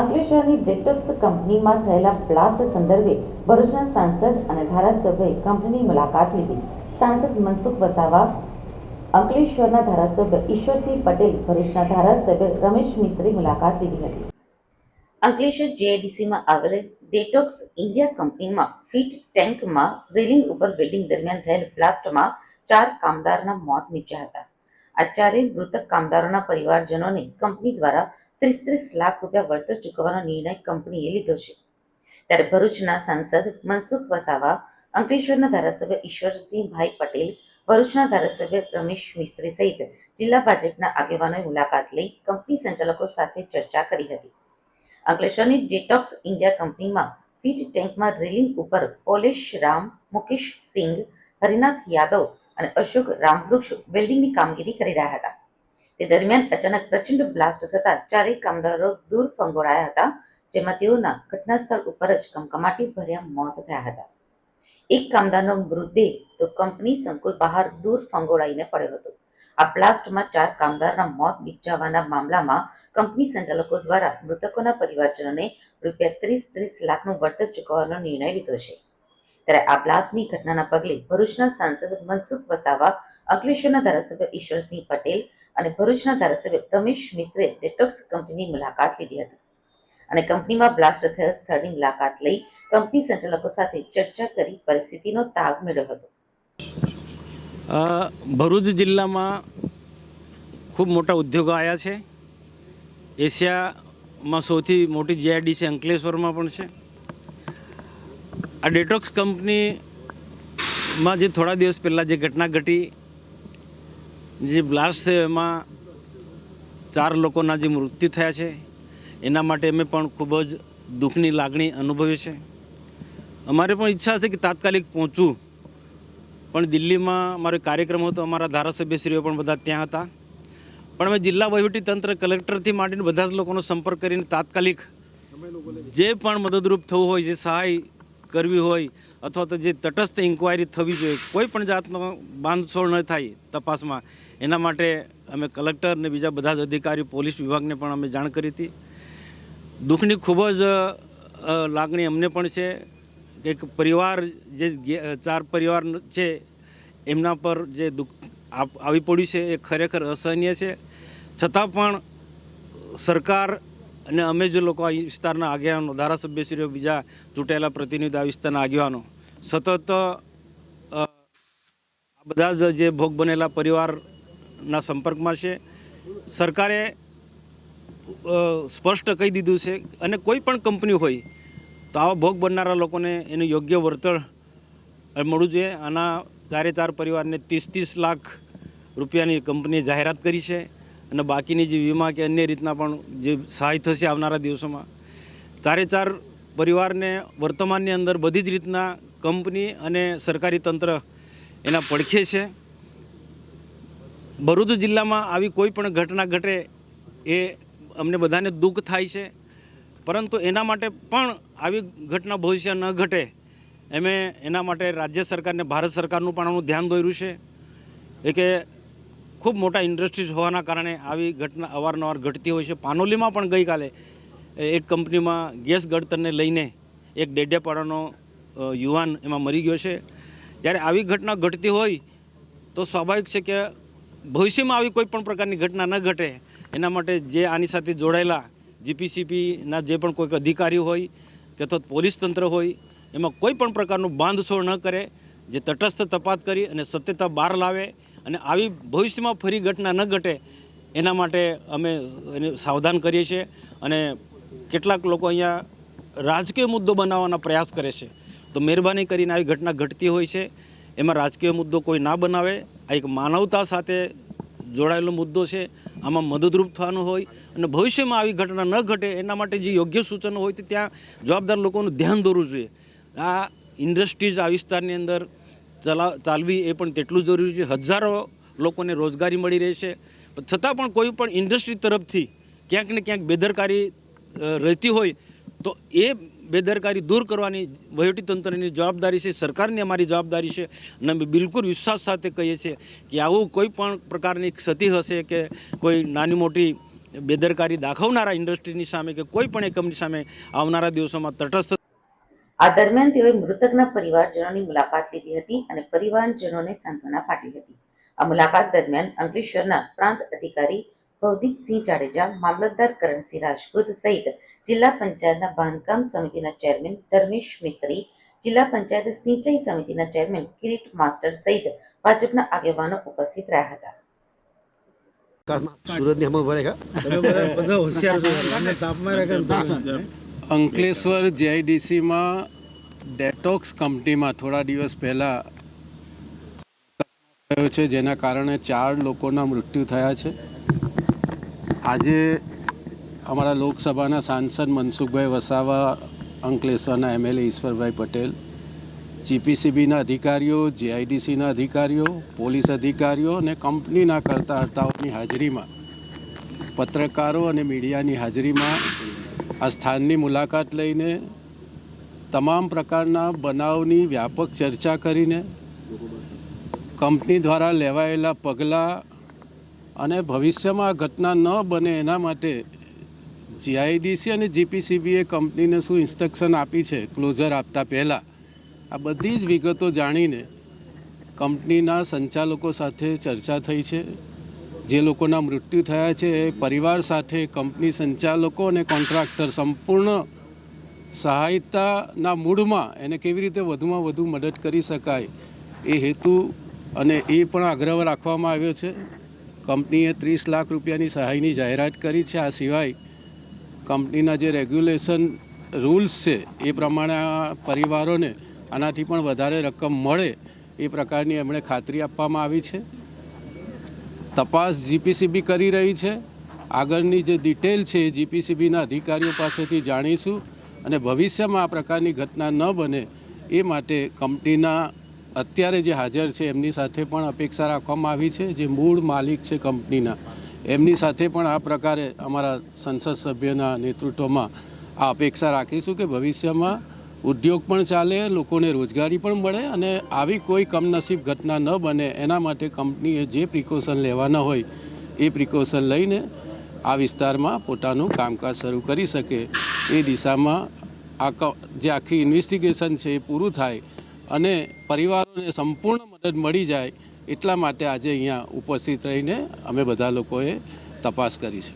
અંકલેશ્વરની ડેક્ટર્સ કંપનીમાં થયેલા બ્લાસ્ટ સંદર્ભે ભરૂચના સાંસદ અને ધારાસભ્યએ કંપનીની મુલાકાત લીધી. સાંસદ મનસુખ વસાવા, અંકલેશ્વરના ધારાસભ્ય ઈશ્વરસિંહ પટેલ, ભરૂચના ધારાસભ્ય રમેશ મિસ્ત્રી મુલાકાત લીધી હતી. અંકલેશ્વર જેઆઈડીસીમાં આવેલ ડેટોક્સ ઇન્ડિયા કંપનીમાં ફીટ ટેન્કમાં રેલિંગ ઉપર વેલ્ડિંગ દરમિયાન થયેલ બ્લાસ્ટમાં ચાર કામદારના મોત નીપજ્યા હતા. આ ચારેય મૃતક કામદારોના પરિવારજનોને કંપની દ્વારા ત્રીસ લાખ રૂપિયા વળતર ચૂકવવાનો નિર્ણય કંપનીએ લીધો છે. ત્યારે ભરૂચના સાંસદ મનસુખ વસાવા, અંકલેશ્વરના ધારાસભ્ય ઈશ્વરસિંહભાઈ પટેલ, ભરૂચના ધારાસભ્ય રમેશ મિસ્ત્રી સહિત જિલ્લા ભાજપના આગેવાનોએ મુલાકાત લઈ કંપની સંચાલકો સાથે ચર્ચા કરી હતી. અંકલેશ્વરની ડેટોક્સ ઇન્ડિયા કંપનીમાં ફીટ ટેન્કમાં રેલિંગ ઉપર પોલેશ રામ, મુકેશ સિંઘ, હરિનાથ યાદવ અને અશોક રામવૃક્ષ વેલ્ડિંગની કામગીરી કરી રહ્યા હતા. તે દરમિયાન અચાનક પ્રચંડ બ્લાસ્ટ થતા ચારેય કામદારો દૂર ફંગોળાયા હતા, જેમાં તેઓના ઘટના ઉપર જ કમકમાટી ભર્યા મોત થયા હતા. એક કામદારનો મૃતદેહ તો કંપની સંકુલ બહાર દૂર ફંગોળાઈને પડ્યો હતો. આ બ્લાસ્ટમાં ચાર કામદારના મોત નિપજાવવાના મામલામાં કંપની સંચાલકો દ્વારા મૃતકોના પરિવારજનોને રૂપિયા ત્રીસ ત્રીસ લાખનું વળતર ચૂકવવાનો નિર્ણય લીધો છે. ત્યારે આ બ્લાસ્ટની ઘટનાના પગલે ભરૂચના સાંસદ મનસુખ વસાવા, અંકલેશ્વરના ધારાસભ્ય ઈશ્વરસિંહ પટેલ અને ભરૂચના ધારાસભ્ય રમેશ મિશ્રે ડેટોક્સ કંપનીની મુલાકાત લીધી હતી. અને કંપનીમાં બ્લાસ્ટ થયેલ સ્થળની મુલાકાત લઈ કંપની સંચાલકો સાથે ચર્ચા કરી પરિસ્થિતિનો તાગ મેળવ્યો હતો. ભરૂચ જિલ્લામાં ખૂબ મોટા ઉદ્યોગો આવ્યા છે. એશિયામાં સૌથી મોટી જીઆઈડીસી અંકલેશ્વરમાં પણ છે. આ ડેટોક્સ કંપનીમાં જે થોડા દિવસ પહેલાં જે ઘટના ઘટી જે બ્લાસ્ટ છે એમાં ચાર લોકોના જે મૃત્યુ થયા છે, એના માટે અમે પણ ખૂબ જ દુઃખની લાગણી અનુભવી છે અમારે પણ ઈચ્છા છે કે તાત્કાલિક પહોંચવું. પણ દિલ્હીમાં અમારો કાર્યક્રમ હતો, અમારા ધારાસભ્યશ્રીઓ પણ બધા ત્યાં હતા. પણ અમે જિલ્લા તંત્ર કલેક્ટરથી માંડીને બધા જ લોકોનો સંપર્ક કરીને તાત્કાલિક જે પણ મદદરૂપ થવું હોય, જે સહાય કરવી હોય, અથવા તો જે તટસ્થ ઇન્કવાયરી થવી જોઈએ, કોઈ પણ જાતનો બાંધછોડ ન થાય તપાસમાં. એના માટે અમે કલેક્ટર અને બીજા બધા જ અધિકારી પોલીસ વિભાગને પણ અમે જાણ કરી હતી. દુઃખની ખૂબ જ લાગણી અમને પણ છે કે એક પરિવાર જે ચાર પરિવાર છે, એમના પર જે દુઃખ આવી પડ્યું છે, એ ખરેખર અસહનીય છે. છતાં પણ સરકાર અને અમે જે લોકો આ વિસ્તારના આગેવાનો, ધારાસભ્યશ્રીઓ, બીજા ચૂંટાયેલા પ્રતિનિધિ આ વિસ્તારના આગેવાનો, સતત બધા જ જે ભોગ બનેલા પરિવારના સંપર્કમાં છે. સરકારે સ્પષ્ટ કહી દીધું છે અને કોઈ પણ કંપની હોય તો આવા ભોગ બનનારા લોકોને એનું યોગ્ય વળતર મળવું જોઈએ. આના ચારે ચાર પરિવારને ત્રીસ ત્રીસ લાખ રૂપિયાની કંપનીએ જાહેરાત કરી છે અને બાકીની જે વીમા કે અન્ય રીતના પણ જે સહાય થશે આવનારા દિવસોમાં. ચારે ચાર પરિવારને વર્તમાનની અંદર બધી જ રીતના કંપની અને સરકારી તંત્ર એના પડખે છે. ભરૂચ જિલ્લામાં આવી કોઈ પણ ઘટના ઘટે એ અમને બધાને દુઃખ થાય છે. પરંતુ એના માટે પણ આવી ઘટના ભવિષ્ય ન ઘટે એમે એના માટે રાજ્ય સરકારને ભારત સરકારનું પણ આનું ધ્યાન દોર્યું છે. એ કે ખૂબ મોટા ઇન્ડસ્ટ્રીઝ હોવાના કારણે આવી ઘટના અવારનવાર ઘટતી હોય છે. પાનોલીમાં પણ ગઈકાલે એક કંપનીમાં ગેસ ગળતરને લઈને એક ડેડિયાપાડાનો યુવાન એમાં મરી ગયો છે. જ્યારે આવી ઘટના ઘટતી હોય તો સ્વાભાવિક છે કે ભવિષ્યમાં આવી કોઈ પણ પ્રકારની ઘટના ન ઘટે, એના માટે જે આની સાથે જોડાયેલા જીપીસીપીના જે પણ કોઈક અધિકારી હોય કે તો પોલીસ તંત્ર હોય, એમાં કોઈ પણ પ્રકારનું બાંધછોડ ન કરે, જે તટસ્થ તપાસ કરી અને સત્યતા બહાર લાવે અને આવી ભવિષ્યમાં ફરી ઘટના ન ઘટે, એના માટે અમે એને સાવધાન કરીએ છીએ અને કેટલાક લોકો અહીંયા રાજકીય મુદ્દો બનાવવાના પ્રયાસ કરે છે. તો મહેરબાની કરીને આવી ઘટના ઘટતી હોય છે, એમાં રાજકીય મુદ્દો કોઈ ના બનાવે આ એક માનવતા સાથે જોડાયેલો મુદ્દો છે. આમાં મદદરૂપ થવાનું હોય અને ભવિષ્યમાં આવી ઘટના ન ઘટે એના માટે જે યોગ્ય સૂચનો હોય તે ત્યાં જવાબદાર લોકોનું ધ્યાન દોરવું જોઈએ. આ ઇન્ડસ્ટ્રીઝ આ વિસ્તારની અંદર ચલા, ચાલવી એ પણ તેટલું જરૂરી છે. હજારો લોકોને રોજગારી મળી રહી છે. છતાં પણ કોઈ પણ ઇન્ડસ્ટ્રી તરફથી ક્યાંક ને ક્યાંક બેદરકારી રહેતી હોય તો એ બેદરકારી દૂર કરવાની વહીવટીતંત્રની જવાબદારી છે, સરકારની અમારી જવાબદારી છે અને અમે બિલકુલ વિશ્વાસ સાથે કહીએ છીએ કે આવું કોઈ પણ પ્રકારની ક્ષતિ હશે કે કોઈ નાની મોટી બેદરકારી દાખવનારા ઇન્ડસ્ટ્રીની સામે કે કોઈ પણ એક સામે આવનારા દિવસોમાં તટસ્થ આ દરમિયાન તેઓએ મૃતકના પરિવારજનોની મુલાકાત લીધી હતી અને પરિવારજનોને સાંત્વના પાઠવી હતી. આ મુલાકાત દરમિયાન અંકલેશ્વરના પ્રાંત અધિકારી ભવદીપસિંહ જાડેજા મામલતદાર કરણસિંહ રાજપૂત સહિત જિલ્લા પંચાયતના બાંધકામ સમિતિના ચેરમેન ધર્મેશ મિસ્ત્રી જિલ્લા પંચાયત સિંચાઈ સમિતિના ચેરમેન કિરીટ માસ્ટર સહિત ભાજપના આગેવાનો ઉપસ્થિત રહ્યા હતા. અંકલેશ્વર જીઆઈડીસીમાં ડેટોક્સ કંપનીમાં થોડા દિવસ પહેલાં થયો છે જેના કારણે ચાર લોકોના મૃત્યુ થયા છે. આજે અમારા લોકસભાના સાંસદ મનસુખભાઈ વસાવા, અંકલેશ્વરના એમએલએ ઈશ્વરભાઈ પટેલ, જીપીસીબીના અધિકારીઓ, જીઆઈડીસીના અધિકારીઓ, પોલીસ અધિકારીઓ અને કંપનીના કરતા હર્તાઓની હાજરીમાં, પત્રકારો અને મીડિયાની હાજરીમાં આ સ્થાનની મુલાકાત લઈને તમામ પ્રકારના બનાવની વ્યાપક ચર્ચા કરીને કંપની દ્વારા લેવાયેલા પગલાં અને ભવિષ્યમાં આ ઘટના ન બને એના માટે જીઆઈડીસી અને જીપીસીબીએ કંપનીને શું ઇન્સ્ટ્રક્શન આપી છે? ક્લોઝર આપતા પહેલાં. આ બધી જ વિગતો જાણીને કંપનીના સંચાલકો સાથે ચર્ચા થઈ છે. જે લોકોના મૃત્યુ થયા છે એ પરિવાર સાથે કંપની સંચાલકો અને કોન્ટ્રાક્ટર સંપૂર્ણ સહાયતાના મૂડમાં એને કેવી રીતે વધુમાં વધુ મદદ કરી શકાય એ હેતુ અને એ પણ આગ્રહ રાખવામાં આવ્યો છે. કંપનીએ ત્રીસ લાખ રૂપિયાની સહાયની જાહેરાત કરી છે. આ સિવાય કંપનીના જે રેગ્યુલેશન રૂલ્સ છે એ પ્રમાણે પરિવારોને આનાથી પણ વધારે રકમ મળે એ પ્રકારની એમણે ખાતરી આપવામાં આવી છે. તપાસ જીપીસીબી કરી રહી છે. આગળની જે ડિટેલ છે એ જીપીસીબીના અધિકારીઓ પાસેથી જાણીશું અને ભવિષ્યમાં આ પ્રકારની ઘટના ન બને એ માટે કંપનીના અત્યારે જે હાજર છે, એમની સાથે પણ અપેક્ષા રાખવામાં આવી છે. જે મૂળ માલિક છે કંપનીના, એમની સાથે પણ આ પ્રકારે અમારા સંસદ સભ્યના નેતૃત્વમાં આ અપેક્ષા રાખીશું કે ભવિષ્યમાં ઉદ્યોગ પણ ચાલે, લોકોને રોજગારી પણ મળે અને આવી કોઈ કમનસીબ ઘટના ન બને. એના માટે કંપનીએ જે પ્રિકોશન લેવાના હોય, એ પ્રિકોશન લઈને આ વિસ્તારમાં પોતાનું કામકાજ શરૂ કરી શકે. એ દિશામાં આ જે આખી ઇન્વેસ્ટિગેશન છે, એ પૂરું થાય. અને પરિવારોને સંપૂર્ણ મદદ મળી જાય એટલા માટે આજે અહીંયા ઉપસ્થિત રહીને અમે બધા લોકોએ તપાસ કરી છે.